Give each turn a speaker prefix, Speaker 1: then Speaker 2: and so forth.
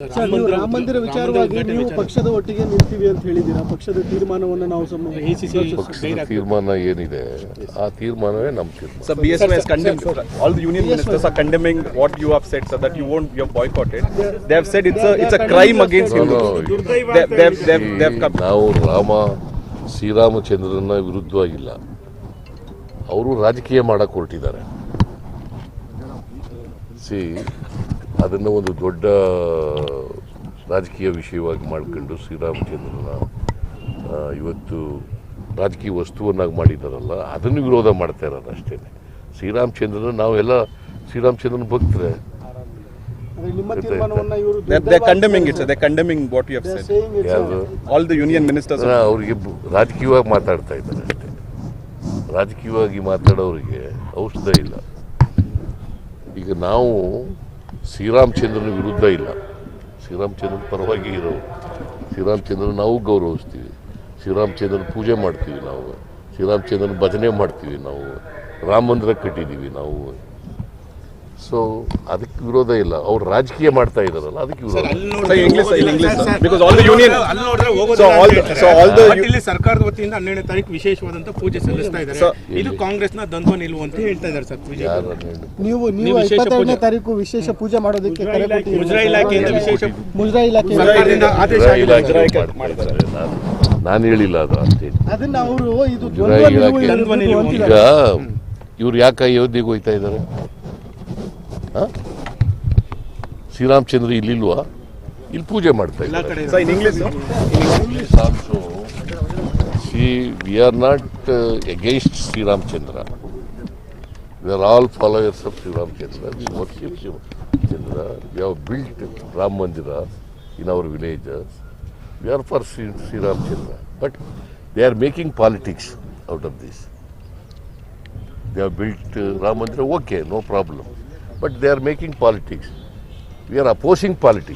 Speaker 1: Sir ನೀವು ರಾಮ ಮಂದಿರ ವಿಚಾರವಾಗಿ ನೀವು ಪಕ್ಷದ ಒಟ್ಟಿಗೆ ನಿಲ್ತೀವಿ ಅಂತ ಹೇಳಿದ್ದೀರಾ ಪಕ್ಷದ ತೀರ್ಮಾನವನ್ನು ನಾವು
Speaker 2: ಪಕ್ಷದ ತೀರ್ಮಾನ ಏನಿದೆ ಆ ತೀರ್ಮಾನವೇ ನಮ್ಮ ತೀರ್ಮಾನ
Speaker 3: So BSY has condemned. All the union ministers are condemning what you have said, so that you won't you have boycotted. They have said it's a it's a crime against
Speaker 2: No,
Speaker 3: Hindus.
Speaker 2: no.
Speaker 3: They, they, they, have- they, have- they have come.
Speaker 2: ನಾವು ರಾಮ ಶ್ರೀರಾಮಚಂದ್ರನ ವಿರುದ್ಧವಾಗಿಲ್ಲ ಅವರು ರಾಜಕೀಯ ಮಾಡಕ್ಕೆ ಹೊರಟಿದ್ದಾರೆ C ಅದನ್ನು ಒಂದು ದೊಡ್ಡ ರಾಜಕೀಯ ವಿಷಯವಾಗಿ ಮಾಡ್ಕೊಂಡು ಶ್ರೀರಾಮಚಂದ್ರನ ಆ, ಇವತ್ತು ರಾಜಕೀಯ ವಸ್ತುವನ್ನಾಗಿ ಮಾಡಿದ್ದಾರಲ್ಲ ಅದನ್ನು ವಿರೋಧ ಮಾಡ್ತಾ ಇರೋದು ಅಷ್ಟೇ. ಶ್ರೀರಾಮಚಂದ್ರನ ನಾವೆಲ್ಲ ಶ್ರೀರಾಮಚಂದ್ರನ ಭಕ್ತರೆ. ಅವರಿಗೆ ರಾಜಕೀಯವಾಗಿ ಮಾತಾಡ್ತಾ ಇದ್ದಾರೆ ಅಷ್ಟೇ. ರಾಜಕೀಯವಾಗಿ ಮಾತಾಡೋರಿಗೆ ಔಷಧ ಇಲ್ಲ. ಈಗ ನಾವು ಶ್ರೀರಾಮಚಂದ್ರನ ವಿರುದ್ಧ ಇಲ್ಲ. ಶ್ರೀರಾಮಚಂದ್ರನ ಪರವಾಗಿ ಇರೋರು. ಶ್ರೀರಾಮಚಂದ್ರನ ನಾವು ಗೌರವಿಸ್ತೀವಿ. ಶ್ರೀರಾಮಚಂದ್ರನ ಪೂಜೆ ಮಾಡ್ತೀವಿ ನಾವು. ಶ್ರೀರಾಮಚಂದ್ರನ ಭಜನೆ ಮಾಡ್ತೀವಿ ನಾವು. ರಾಮ ಮಂದಿರ ಕಟ್ಟಿದ್ದೀವಿ ನಾವು. ಸೊ ಅದಕ್ಕೆ ವಿರೋಧ ಇಲ್ಲ. ಅವ್ರು ರಾಜಕೀಯ ಮಾಡ್ತಾ ಇದಾರಲ್ಲ ಅದಕ್ಕೆ ವಿರೋಧ
Speaker 4: ಸರ್ಕಾರದ ವತಿಯಿಂದ ಹನ್ನೆರಡನೇ ತಾರೀಕು ವಿಶೇಷವಾದಂತ ಪೂಜೆ ಸಲ್ಲಿಸ್ತಾ ಇದ್ದಾರೆ. ಇದು ಕಾಂಗ್ರೆಸ್ನ ದ್ವಂದ್ವ ನಿಲುವು ಅಂತ ಹೇಳ್ತಾ ಇದ್ದಾರೆ ಸರ್ ಪೂಜೆ
Speaker 1: ನೀವು ನೀವು ಇಪ್ಪತ್ತೆರಡನೇ
Speaker 4: ಪೂಜೆ-
Speaker 1: ತಾರೀಕು ವಿಶೇಷ ಪೂಜೆ ಮಾಡೋದಕ್ಕೆ
Speaker 4: ಮುಜರಾ ಇಲಾಖೆಯಿಂದ ವಿಶೇಷ
Speaker 1: ಮುಜರಾ ಇಲಾಖೆ
Speaker 4: ಸರ್ಕಾರದಿಂದ ಆದೇಶ
Speaker 2: ನಾನು ಹೇಳಿಲ್ಲ ಅದು ಅಷ್ಟೇ
Speaker 1: ಅದನ್ನ ಅವರು ಇದು
Speaker 2: ಈಗ ಇವ್ರು ಯಾಕೆ ಅಯೋಧ್ಯೆಗೆ ಹೋಯ್ತಾ ಇದ್ದಾರೆ? ಶ್ರೀರಾಮಚಂದ್ರ ಇಲ್ಲಿಲ್ವಾ? ಇಲ್ಲಿ ಪೂಜೆ ಮಾಡ್ತಾ ಇದ್ದಾರೆ. Also see we are not against Sriramachandra. We are all followers of Sriramachandra. Worship Sriramachandra. We have built Ram Mandir in our villages we are for Shri Sriramachandra. But they are making politics out of this they have built Ram Mandir okay no problem problem. But they are making politics. We are opposing politics.